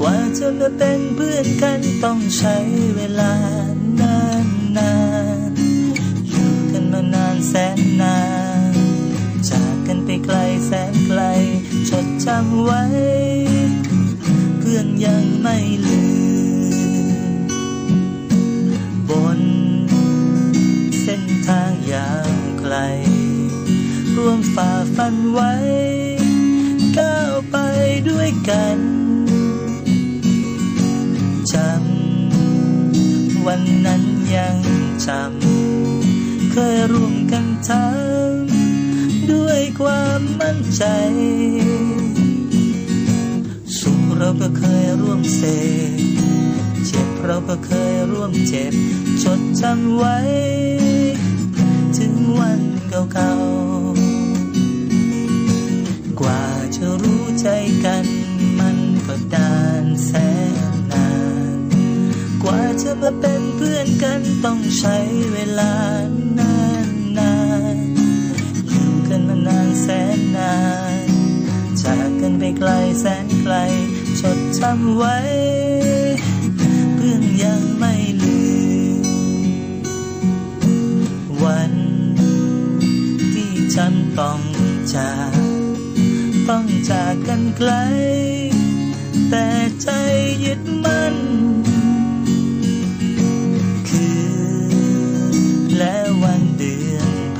กว่าจะมาเป็นเพื่อนกันต้องใช้เวลานานนานอยู่กันมานานแสนนาน จากกันไปไกลแสนไกล จดจำไว้ เพื่อนยังไม่ลืม บนเส้นทางยาวไกล ร่วมฝ่าฟันไว้ ก้าวไปด้วยกัน จำวันนั้นยังจำเคยร่วมกันทำด้วยความมั่นใจ สุขเราก็เคยร่วมเสพเจ็บเราก็เคยร่วมเจ็บ จดจำไว้ ถึงวันเก่าๆ กว่าจะรู้ใจกัน ว่าจะเป็นเพื่อนกันต้องใช้เวลานานนานๆอยู่กันมานานแสนนาน จากกันไปไกลแสนไกล จดจำไว้ เพื่อนยังไม่ลืม วันที่ฉันต้องจากต้องจากกันไกล แต่ใจ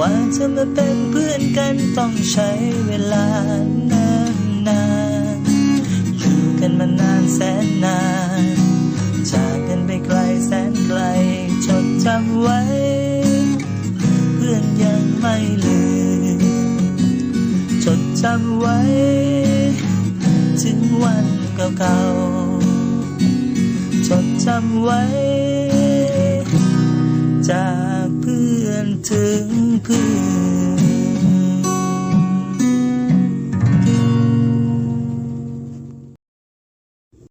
ว่าจะมาเป็นเพื่อนกันต้องใช้เวลานานนานๆอยู่กันมานานแสนนาน จากกันไปไกลแสนไกล จดจำไว้ เพื่อนยังไม่ลืม จดจำไว้ ถึงวันเก่าๆจดจำไว้จาก thương cười